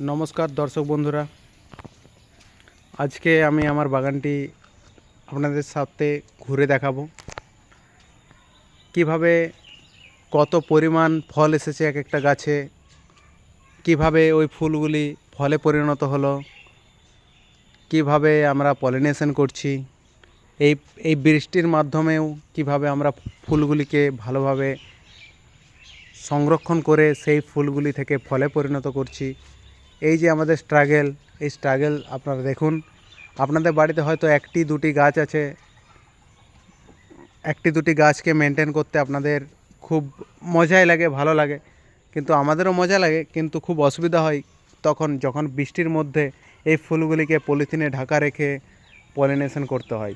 নমস্কার দর্শক বন্ধুরা। আজকে আমি আমার বাগানটি আপনাদের সাথে ঘুরে দেখাবো। কীভাবে কত পরিমাণ ফল এসেছে এক একটা গাছে, কীভাবে ওই ফুলগুলি ফলে পরিণত হলো, কীভাবে আমরা পলিনেশন করছি, এই এই বৃষ্টির মাধ্যমেও কীভাবে আমরা ফুলগুলিকে ভালোভাবে সংরক্ষণ করে সেই ফুলগুলি থেকে ফলে পরিণত করছি এই যে আমাদের স্ট্রাগেল এই স্ট্রাগেল আপনারা দেখুন। আপনাদের বাড়িতে হয়তো একটি, দুটি গাছ আছে। একটি, দুটি গাছকে মেনটেন করতে আপনাদের খুব মজাই লাগে, ভালো লাগে। কিন্তু আমাদেরও মজা লাগে, কিন্তু খুব অসুবিধা হয় তখন যখন বৃষ্টির মধ্যে এই ফুলগুলিকে পলিথিনে ঢাকা রেখে পলিনেশন করতে হয়।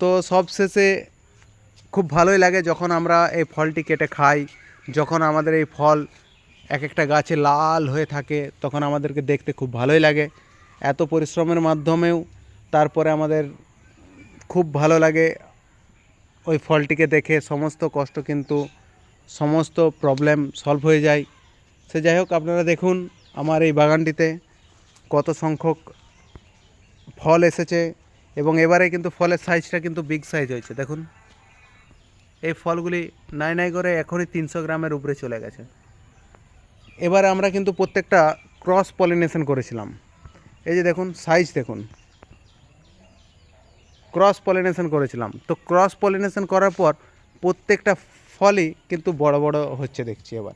তো সবশেষে খুব ভালোই লাগে যখন আমরা এই ফলটি কেটে খাই, যখন আমাদের এই ফল এক একটা গাছে লাল হয়ে থাকে, তখন আমাদেরকে দেখতে খুব ভালোই লাগে। এত পরিশ্রমের মাধ্যমেও তারপরে আমাদের খুব ভালো লাগে ওই ফলটিকে দেখে। সমস্ত কষ্ট কিন্তু সমস্ত প্রবলেম সলভ হয়ে যায়। সে যাই হোক, আপনারা দেখুন আমার এই বাগানটিতে কত সংখ্যক ফল এসেছে এবং এবারে কিন্তু ফলের সাইজটা কিন্তু বিগ সাইজ হয়েছে। দেখুন, এই ফলগুলি নাই নাই করে এখনই তিনশো গ্রামের উপরে চলে গেছে। এবারে আমরা কিন্তু প্রত্যেকটা ক্রস পলিনেশন করেছিলাম। এই যে দেখুন সাইজ দেখুন। ক্রস পলিনেশন করেছিলাম। তো ক্রস পলিনেশন করার পর প্রত্যেকটা ফলই কিন্তু বড় বড় হচ্ছে দেখছি এবার।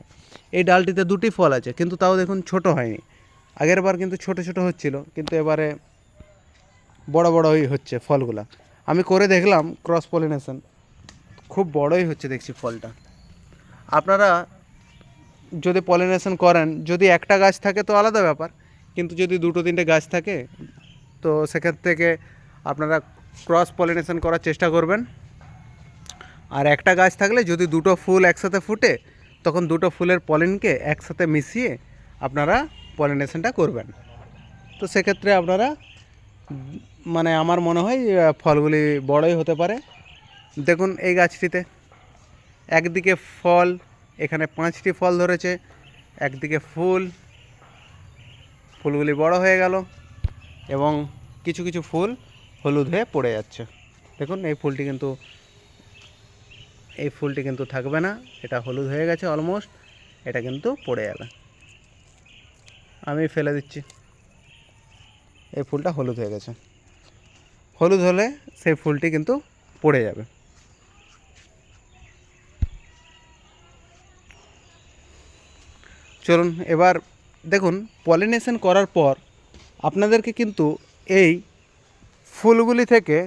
এই ডালটিতে দুটি ফল আছে, কিন্তু তাও দেখুন ছোট হয়নি। আগের বার কিন্তু ছোট ছোট হচ্ছিল, কিন্তু এবারে বড় বড়ই হচ্ছে ফলগুলা। আমি করে দেখলাম ক্রস পলিনেশন খুব বড়ই হচ্ছে দেখছি ফলটা। আপনারা যদি পলিনেশন করেন, যদি একটা গাছ থাকে তো আলাদা ব্যাপার, কিন্তু যদি দুটো তিনটে গাছ থাকে, তো সেক্ষেত্রে থেকে আপনারা ক্রস পলিনেশন করার চেষ্টা করবেন। আর একটা গাছ থাকলে যদি দুটো ফুল একসাথে ফুটে, তখন দুটো ফুলের পলিনকে একসাথে মিশিয়ে আপনারা পলিনেশনটা করবেন। তো সেক্ষেত্রে আপনারা মানে আমার মনে হয় ফলগুলি বড়ই হতে পারে। দেখুন এই গাছটিতে, একদিকে ফল এখানে পাঁচটি ফল ধরেছে। একদিকে ফুল, ফুলগুলি বড় হয়ে গেল এবং কিছু কিছু ফুল হলুদ হয়ে পড়ে যাচ্ছে। দেখুন, এই ফুলটি কিন্তু, এই ফুলটি কিন্তু থাকবে না। এটা হলুদ হয়ে গেছে অলমোস্ট এটা কিন্তু পড়ে যাবে। আমি ফেলে দিচ্ছি। এই ফুলটা হলুদ হয়ে গেছে। হলুদ হলে সেই ফুলটি কিন্তু পড়ে যাবে। চলুন এবার দেখুন পলিনেশন করার পর আপনাদেরকে কিন্তু এই ফুলগুলি থেকে,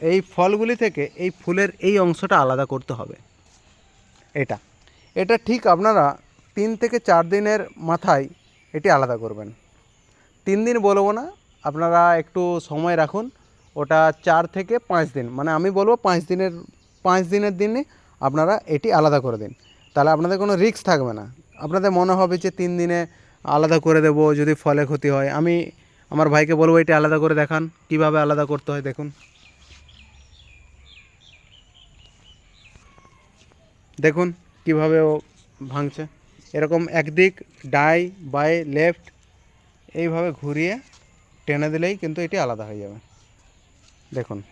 এই ফলগুলি থেকে এই ফুলের এই অংশটা আলাদা করতে হবে। এটা এটা ঠিক আপনারা তিন থেকে চার দিনের মাথায় এটি আলাদা করবেন। তিন দিন বলব না, আপনারা একটু সময় রাখুন, ওটা চার থেকে পাঁচ দিন মানে আমি বলব পাঁচ দিনের পাঁচ দিনের দিনে আপনারা এটি আলাদা করে দিন। তাহলে আপনাদের কোনো রিস্ক থাকবে না। আপনাদের মনে হবে যে তিন দিনে আলাদা করে দেব, যদি ফলে ক্ষতি হয়। আমি আমার ভাইকে বলব এটা আলাদা করে দেখান, কীভাবে আলাদা করতে হয় দেখুন। দেখুন কীভাবে ও ভাঙছে। এরকম একদিক ডাই বাই লেফট এইভাবে ঘুরিয়ে টেনে দিলেই কিন্তু এটি আলাদা হয়ে যাবে। দেখুন।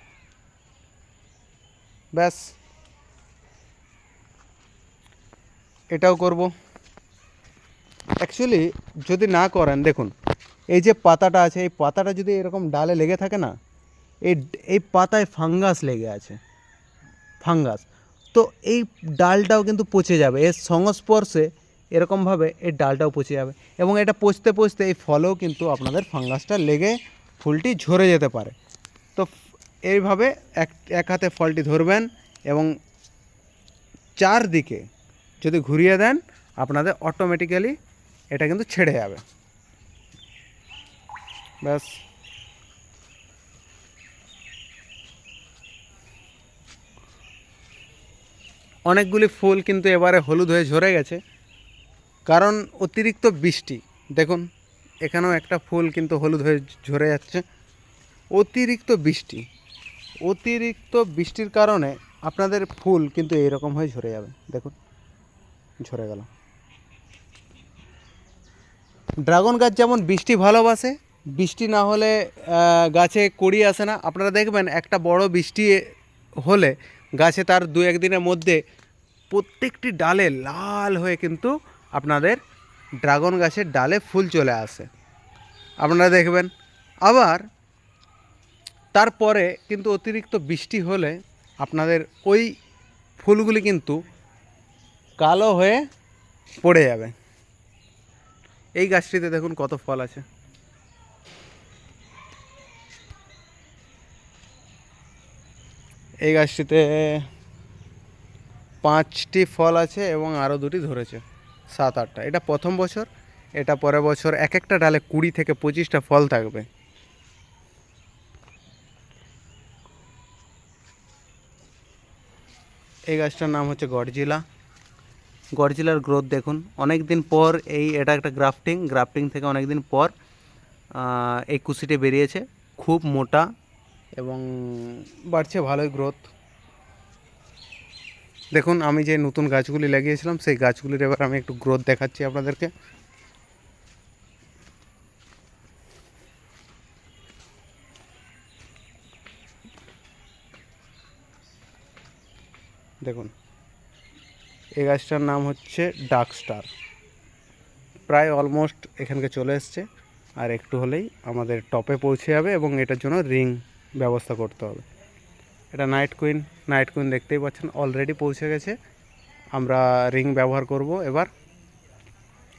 ব্যাস। এটাও করব। অ্যাকচুয়ালি যদি না করেন, দেখুন, এই যে পাতাটা আছে, এই পাতাটা যদি এরকম ডালে লেগে থাকে না, এই এই পাতায় ফাঙ্গাস লেগে আছে, ফাঙ্গাস। তো এই ডালটাও কিন্তু পচে যাবে, এর সংস্পর্শে এরকমভাবে এই ডালটাও পচে যাবে এবং এটা পচতে পচতে এই ফলেও কিন্তু আপনাদের ফাঙ্গাসটা লেগে ফুলটি ঝরে যেতে পারে। তো এইভাবে এক এক হাতে ফলটি ধরবেন এবং চারদিকে যদি ঘুরিয়ে দেন, আপনাদের অটোমেটিক্যালি এটা কিন্তু ছেড়ে যাবে। ব্যাস। অনেকগুলি ফুল কিন্তু এবারে হলুদ হয়ে ঝরে গেছে। কারণ অতিরিক্ত বৃষ্টি। দেখুন, এখানেও একটা ফুল কিন্তু হলুদ হয়ে ঝরে যাচ্ছে। অতিরিক্ত বৃষ্টি। অতিরিক্ত বৃষ্টির কারণে আপনাদের ফুল কিন্তু এইরকম হয়ে ঝরে যাবে। দেখুন। ঝরে গেল। ড্রাগন গাছ যেমন বৃষ্টি ভালোবাসে, বৃষ্টি না হলে গাছে কুড়ি আসে না। আপনারা দেখবেন একটা বড় বৃষ্টি হলে গাছে তার দু একদিনের মধ্যে প্রত্যেকটি ডালে লাল হয়ে কিন্তু আপনাদের ড্রাগন গাছের ডালে ফুল চলে আসে। আপনারা দেখবেন, আবার তারপরে কিন্তু অতিরিক্ত বৃষ্টি হলে আপনাদের ওই ফুলগুলি কিন্তু কালো হয়ে পড়ে যাবে। এই গাছটিতে দেখুন কত ফল আছে। এই গাছটিতে পাঁচটি ফল আছে এবং আরও দুটি ধরেছে, সাত আটটা। এটা প্রথম বছর, এটা পরের বছর এক একটা ডালে কুড়ি থেকে পঁচিশটা ফল থাকবে। এই গাছটার নাম হচ্ছে গডজিলা। গডজিলার গ্রোথ দেখুন। অনেক দিন পর এই, এটা একটা গ্রাফটিং গ্রাফটিং থেকে অনেক দিন পর এই কুশিটি বেরিয়েছে। খুব মোটা এবং বাড়ছে ভালোই গ্রোথ দেখুন, আমি যে নতুন গাছগুলি লাগিয়েছিলাম, সেই গাছগুলির এবার আমি একটু গ্রোথ দেখাচ্ছি আপনাদেরকে। দেখুন এই গাছটার নাম হচ্ছে ডার্ক স্টার। প্রায় অলমোস্ট এখানকে চলে এসছে। আর একটু হলেই আমাদের টপে পৌঁছে যাবে এবং এটার জন্য রিং ব্যবস্থা করতে হবে। এটা নাইট কুইন। নাইট কুইন দেখতেই পাচ্ছেন, অলরেডি পৌঁছে গেছে। আমরা রিং ব্যবহার করব এবার।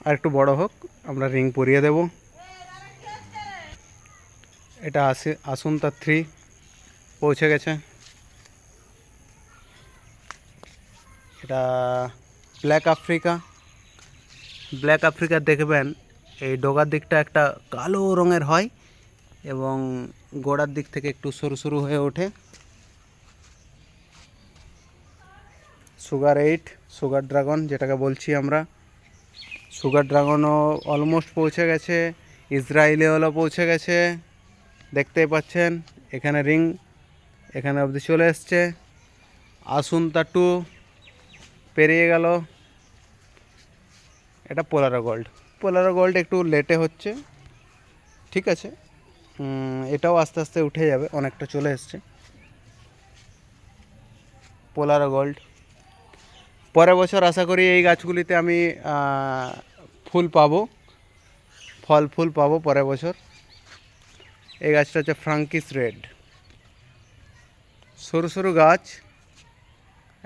আর একটু বড় হোক, আমরা রিং পরিয়ে দেব। এটা আসে আসুন তার থ্রি। পৌঁছে গেছে। এটা ব্ল্যাক আফ্রিকা ব্ল্যাক আফ্রিকা দেখবেন, এই ডগার দিকটা একটা কালো রঙের হয় এবং গোড়ার দিক থেকে একটু সরু সরু হয়ে ওঠে। সুগার এইট সুগার ড্রাগন যেটাকে বলছি আমরা। সুগার ড্রাগনও অলমোস্ট পৌঁছে গেছে ইসরায়েলে হলো পৌঁছে গেছে। দেখতেই পাচ্ছেন, এখানে রিং এখানে অবধি চলে এসছে। আসুন তা টু পেরিয়ে গেল। এটা পোলারো গোল্ড পোলারো গোল্ড একটু লেটে হচ্ছে। ঠিক আছে? এটাও আস্তে আস্তে উঠে যাবে, অনেকটা চলে এসছে। পোলারো গোল্ড পরের বছর আশা করি এই গাছগুলিতে আমি ফুল পাবো। ফল ফুল পাবো পরের বছর। এই গাছটা হচ্ছে ফ্রাঙ্কিস রেড সরু সরু গাছ,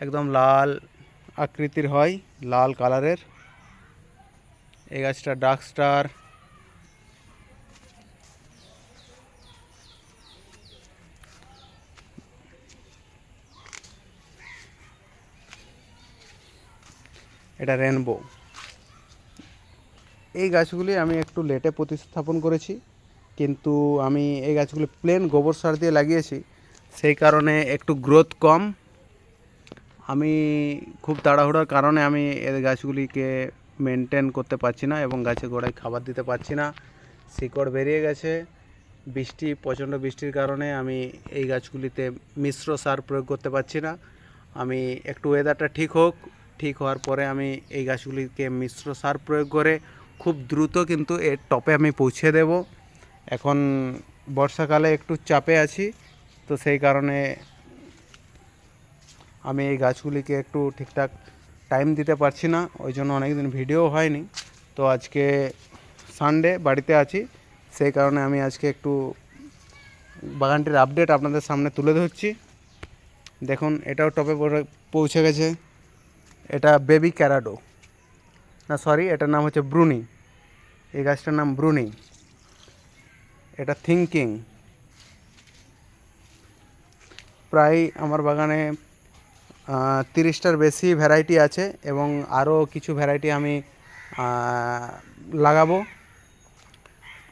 একদম লাল আকৃতির হয়, লাল কালারের। এই গাছটা ডার্ক স্টার। এটা রেনবো। এই গাছগুলি আমি একটু লেটে প্রতিস্থাপন করেছি, কিন্তু আমি এই গাছগুলি প্লেন গোবর সার দিয়ে লাগিয়েছি, সেই কারণে একটু গ্রোথ কম। আমি খুব তাড়াহুড়োর কারণে আমি এই গাছগুলিকে মেনটেন করতে পারছি না এবং গাছে গোড়ায় খাবার দিতে পারছি না। শিকড় বেরিয়ে গেছে। বৃষ্টি, প্রচণ্ড বৃষ্টির কারণে আমি এই গাছগুলিতে মিশ্র সার প্রয়োগ করতে পারছি না। আমি একটু ওয়েদারটা ঠিক হোক, ঠিক হওয়ার পরে আমি এই গাছগুলিকে মিশ্র সার প্রয়োগ করে খুব দ্রুত কিন্তু এর টপে আমি পৌঁছে দেব। এখন বর্ষাকালে একটু চাপে আছি, তো সেই কারণে আমি এই গাছগুলিকে একটু ঠিকঠাক টাইম দিতে পারছি না, ওই জন্য অনেকদিন ভিডিও হয়নি। তো আজকে সানডে বাড়িতে আছি, সেই কারণে আমি আজকে একটু বাগানটির আপডেট আপনাদের সামনে তুলে ধরছি। দেখুন, এটাও টপে পৌঁছে গেছে। এটা বেবি ক্যারাডো না সরি এটার নাম হচ্ছে ব্রুনি এই গাছটার নাম ব্রুনি এটা থিঙ্কিং প্রায় আমার বাগানে তিরিশটার বেশি ভ্যারাইটি আছে এবং আরও কিছু ভ্যারাইটি আমি লাগাবো।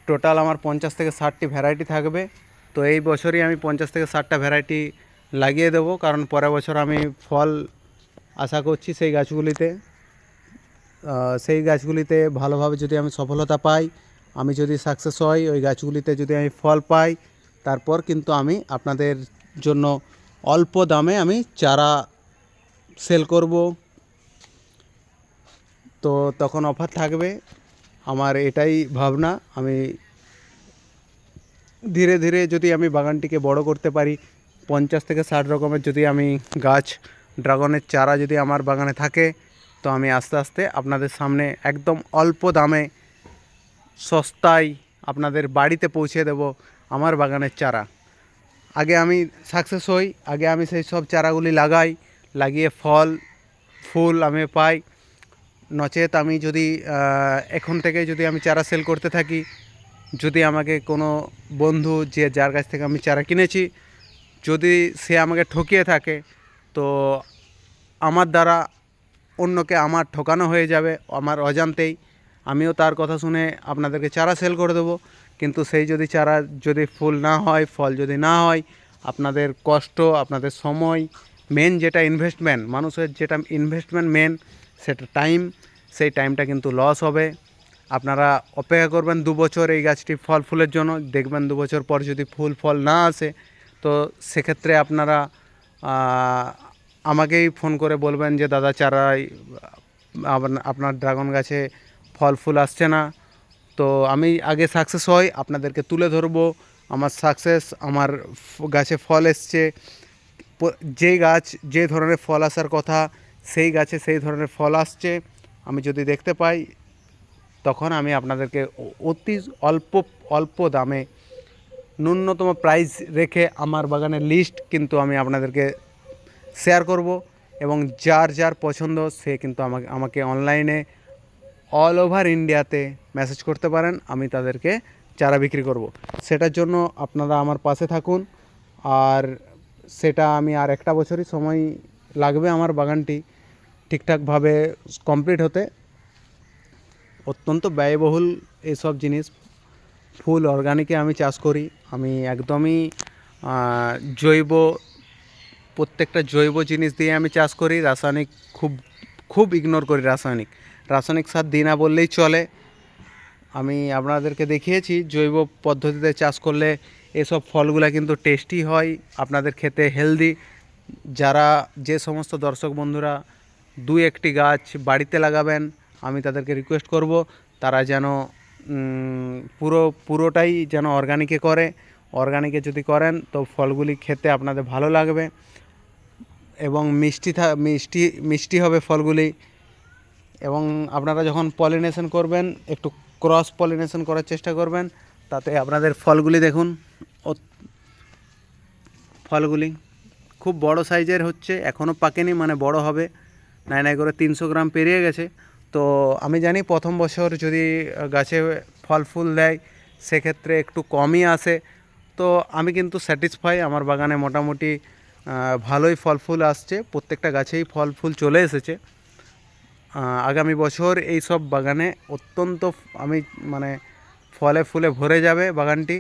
টোটাল আমার পঞ্চাশ থেকে ষাটটি ভ্যারাইটি থাকবে। তো এই বছরই আমি পঞ্চাশ থেকে ষাটটা ভ্যারাইটি লাগিয়ে দেবো, কারণ পরের বছর আমি ফল আশা করছি সেই গাছগুলিতে সেই গাছগুলিতে ভালোভাবে যদি আমি সফলতা পাই, আমি যদি সাকসেস হই, ওই গাছগুলিতে যদি আমি ফল পাই, তারপর কিন্তু আমি আপনাদের জন্য অল্প দামে আমি চারা সেল করব। তো তখন অফার থাকবে। আমার এটাই ভাবনা। আমি ধীরে ধীরে যদি আমি বাগানটিকে বড় করতে পারি, পঞ্চাশ থেকে ষাট রকমের যদি আমি গাছ, ড্রাগনের চারা যদি আমার বাগানে থাকে, তো আমি আস্তে আস্তে আপনাদের সামনে একদম অল্প দামে সস্তায় আপনাদের বাড়িতে পৌঁছে দেব আমার বাগানের চারা। আগে আমি সাকসেস হই, আগে আমি সেই সব চারাগুলি লাগাই লাগিয়ে ফল, ফুল আমি পাই। নচেত আমি যদি এখন থেকে যদি আমি চারা সেল করতে থাকি, যদি আমাকে কোনো বন্ধু যে যার কাছ থেকে আমি চারা কিনেছি, যদি সে আমাকে ঠকিয়ে থাকে, তো আমার দ্বারা অন্যকে আমার ঠকানো হয়ে যাবে, আমার অজান্তেই। আমিও তার কথা শুনে আপনাদেরকে চারা সেল করে দেবো। কিন্তু সেই যদি চারা যদি ফুল না হয়, ফল যদি না হয়, আপনাদের কষ্ট, আপনাদের সময় মেন যেটা ইনভেস্টমেন্ট মানুষের যেটা ইনভেস্টমেন্ট মেন সেটা টাইম সেই টাইমটা কিন্তু লস হবে। আপনারা অপেক্ষা করবেন দু বছর এই গাছটি ফল ফুলের জন্য, দেখবেন দু বছর পর যদি ফুল ফল না আসে, তো সেক্ষেত্রে আপনারা আমাকেই ফোন করে বলবেন যে, দাদা চারাই আপ- আপনার ড্রাগন গাছে ফল ফুল আসছে না। তো আমি আগে সাকসেস হই আপনাদেরকে তুলে ধরবো। আমার সাকসেস আমার গাছে ফল এসছে। যে গাছ যে ধরনের ফল আসার কথা, সেই গাছে সেই ধরনের ফল আসছে, আমি যদি দেখতে পাই, তখন আমি আপনাদেরকে অতি অল্প অল্প দামে ন্যূনতম প্রাইস রেখে আমার বাগানের লিস্ট কিন্তু আমি আপনাদেরকে শেয়ার করব এবং যার যার পছন্দ সে কিন্তু আমাকে আমাকে অনলাইনে অল ওভার ইন্ডিয়াতে মেসেজ করতে পারেন, আমি তাদেরকে চারা বিক্রি করব। সেটার জন্য আপনারা আমার পাশে থাকুন, আর সেটা আমি আর একটা বছরই সময় লাগবে আমার বাগানটি ঠিকঠাকভাবে কমপ্লিট হতে। অত্যন্ত ব্যয়বহুল এসব জিনিস। ফুল অর্গানিকে আমি চাষ করি। আমি একদমই জৈব, প্রত্যেকটা জৈব জিনিস দিয়ে আমি চাষ করি। রাসায়নিক খুব খুব ইগনোর করি রাসায়নিক। রাসায়নিক সার দিই না বললেই চলে। আমি আপনাদেরকে দেখিয়েছি জৈব পদ্ধতিতে চাষ করলে এসব ফলগুলো কিন্তু টেস্টি হয়, আপনাদের খেতে হেলদি যারা যে সমস্ত দর্শক বন্ধুরা দু একটি গাছ বাড়িতে লাগাবেন, আমি তাদেরকে রিকোয়েস্ট করব, তারা যেন পুরো, পুরোটাই যেন অর্গানিকে করে। অর্গানিকে যদি করেন, তো ফলগুলি খেতে আপনাদের ভালো লাগবে এবং মিষ্টি থা- মিষ্টি মিষ্টি হবে ফলগুলি। এবং আপনারা যখন পলিনেশন করবেন, একটু ক্রস পলিনেশন করার চেষ্টা করবেন তাতে আপনাদের ফলগুলি দেখুন। ফলগুলি খুব বড় সাইজের হচ্ছে এখনও পাকেনি মানে বড় হবে। নাই নাই করে তিনশো গ্রাম পেরিয়ে গেছে। তো আমি জানি প্রথম বছর যদি গাছে ফল ফুল দেয়, সেক্ষেত্রে একটু কমই আসে। তো আমি কিন্তু স্যাটিসফাই আমার বাগানে মোটামুটি ভালোই ফল ফুল আসছে। প্রত্যেকটা গাছেই ফল ফুল চলে এসেছে। আগামী বছর এই সব বাগানে অত্যন্ত আমি মানে ফলে ফুলে ভরে যাবে বাগানটি।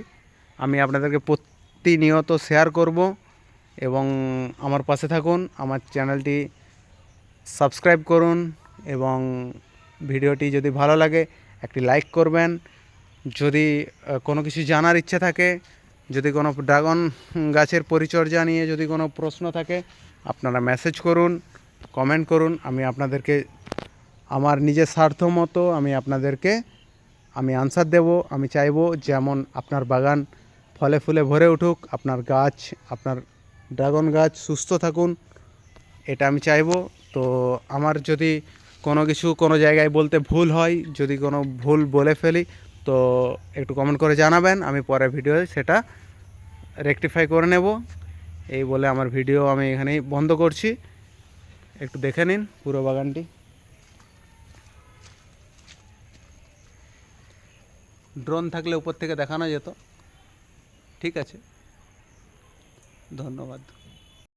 আমি আপনাদেরকে প্রতিনিয়ত শেয়ার করব এবং আমার পাশে থাকুন, আমার চ্যানেলটি সাবস্ক্রাইব করুন এবং ভিডিওটি যদি ভালো লাগে, একটি লাইক করবেন। যদি কোনো কিছু জানার ইচ্ছে থাকে, যদি কোনো ড্রাগন গাছের পরিচর্যা নিয়ে যদি কোনো প্রশ্ন থাকে, আপনারা মেসেজ করুন কমেন্ট করুন। আমি আপনাদেরকে, আমার নিজের স্বার্থ মতো আমি আপনাদেরকে আমি আনসার দেব, আমি চাইব যেমন আপনার বাগান ফলে ফুলে ভরে উঠুক, আপনার গাছ, আপনার ড্রাগন গাছ সুস্থ থাকুন, এটা আমি চাইব। তো আমার যদি কোনো কিছু কোনো জায়গায় বলতে ভুল হয়, যদি কোনো ভুল বলে ফেলি, তো একটু কমেন্ট করে জানাবেন, আমি পরে ভিডিও সেটা রেকটিফাই করে নেব। এই বলে আমার ভিডিও আমি এখানেই বন্ধ করছি। একটু দেখে নিন পুরো বাগানটি। ড্রোন থাকলে উপর থেকে দেখানো যেত। ঠিক আছে। ধন্যবাদ।